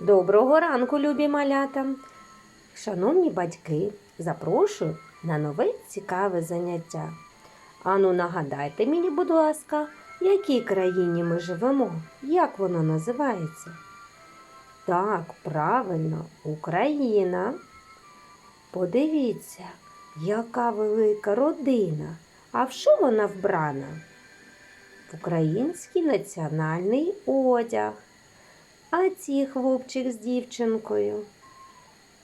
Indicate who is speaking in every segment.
Speaker 1: Доброго ранку, любі малята! Шановні батьки, запрошую на нове цікаве заняття. Ану, нагадайте мені, будь ласка, в якій країні ми живемо? Як воно називається? Так, правильно, Україна. Подивіться, яка велика родина. А в що вона вбрана? В український національний одяг. А ці хлопчик з дівчинкою?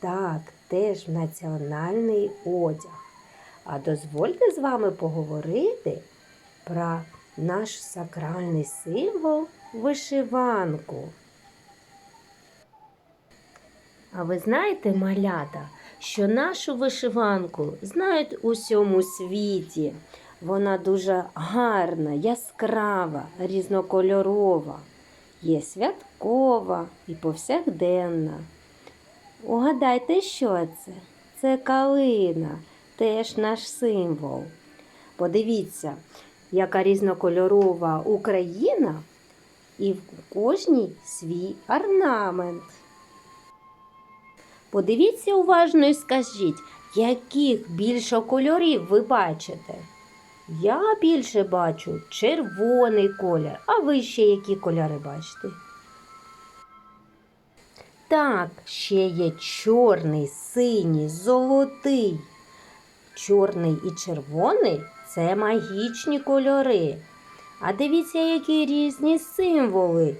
Speaker 1: Так, теж національний одяг. А дозвольте з вами поговорити про наш сакральний символ вишиванку. А ви знаєте, малята, що нашу вишиванку знають у всьому світі. Вона дуже гарна, яскрава, різнокольорова. Є святкова і повсякденна. Угадайте, що це? Це калина, теж наш символ. Подивіться, яка різнокольорова Україна, і в кожній свій орнамент. Подивіться уважно і скажіть, яких більше кольорів ви бачите? Я більше бачу червоний колір, а ви ще які кольори бачите? Так, ще є чорний, синій, золотий. Чорний і червоний це магічні кольори. А дивіться, які різні символи.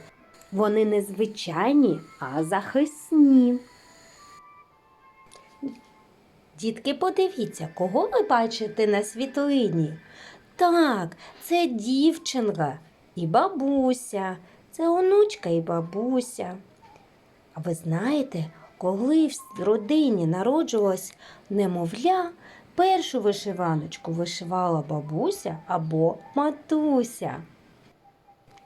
Speaker 1: Вони не звичайні, а захисні. Дітки, подивіться, кого ви бачите на світлині? Так, це дівчинка і бабуся, це онучка і бабуся. А ви знаєте, коли в родині народжувалась немовля, першу вишиваночку вишивала бабуся або матуся.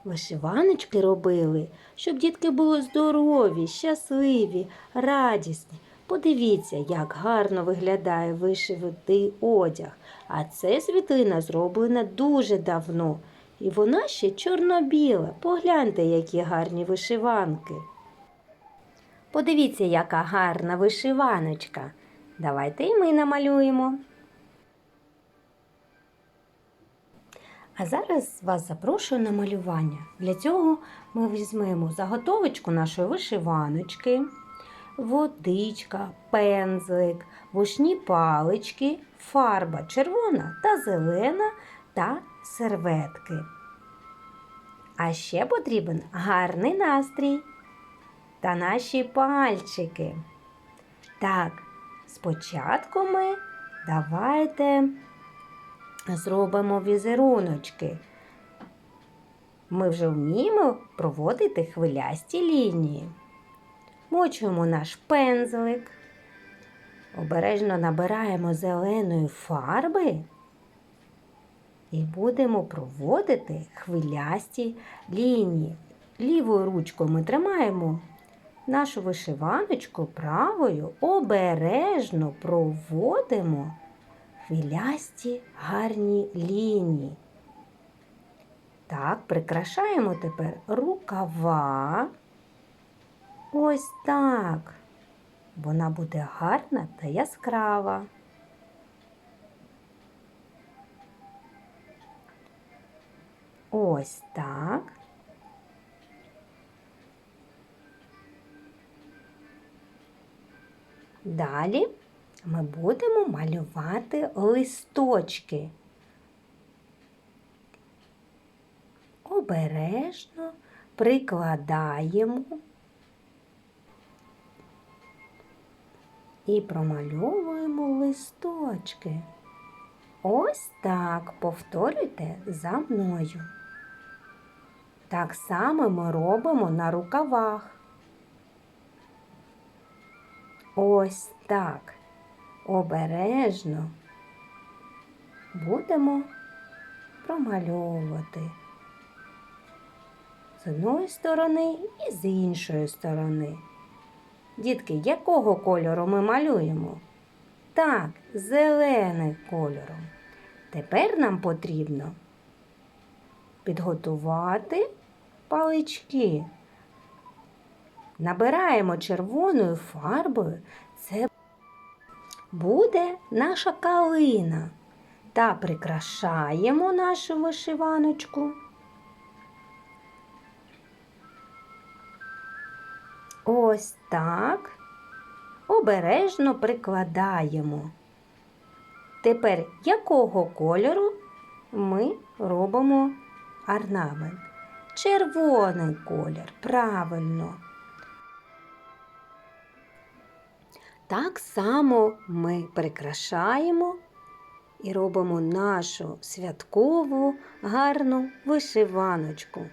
Speaker 1: Вишиваночки робили, щоб дітки були здорові, щасливі, радісні. Подивіться, як гарно виглядає вишиватий одяг. А це світлина зроблена дуже давно. І вона ще чорно-біла. Погляньте, які гарні вишиванки. Подивіться, яка гарна вишиваночка. Давайте і ми намалюємо. А зараз вас запрошую на малювання. Для цього ми візьмемо заготовочку нашої вишиваночки, водичка, пензлик, вушні палички, фарба червона та зелена та серветки. А ще потрібен гарний настрій та наші пальчики. Так, спочатку ми давайте зробимо візеруночки. Ми вже вміємо проводити хвилясті лінії. Мочуємо наш пензлик, обережно набираємо зеленої фарби і будемо проводити хвилясті лінії. Лівою ручкою ми тримаємо нашу вишиваночку правою, обережно проводимо хвилясті гарні лінії. Так, прикрашаємо тепер рукава. Ось так. Вона буде гарна та яскрава. Ось так. Далі ми будемо малювати листочки. Обережно прикладаємо і промальовуємо листочки. Ось так повторюйте за мною. Так само ми робимо на рукавах. Ось так. Обережно будемо промальовувати з одної сторони і з іншої сторони. Дітки, якого кольору ми малюємо? Так, зеленим кольором. Тепер нам потрібно підготувати палички набираємо червоною фарбою, це буде наша калина. Та прикрашаємо нашу вишиваночку. Ось так. Обережно прикладаємо. Тепер якого кольору ми робимо орнамент? Червоний колір, правильно. Так само ми прикрашаємо і робимо нашу святкову гарну вишиваночку.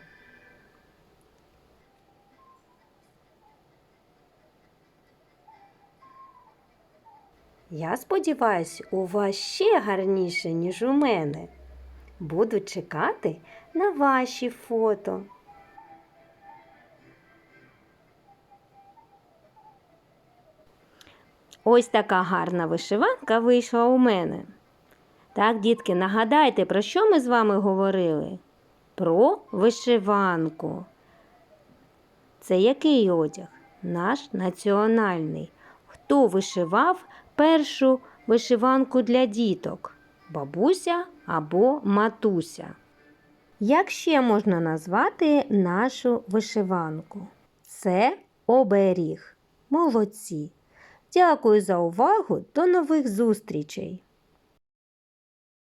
Speaker 1: Я сподіваюся, у вас ще гарніше, ніж у мене. Буду чекати на ваші фото. Ось така гарна вишиванка вийшла у мене. Так, дітки, нагадайте, про що ми з вами говорили? Про вишиванку. Це який одяг? Наш національний. Хто вишивав першу вишиванку для діток? Бабуся або матуся. Як ще можна назвати нашу вишиванку? Це оберіг. Молодці. Дякую за увагу. До нових зустрічей!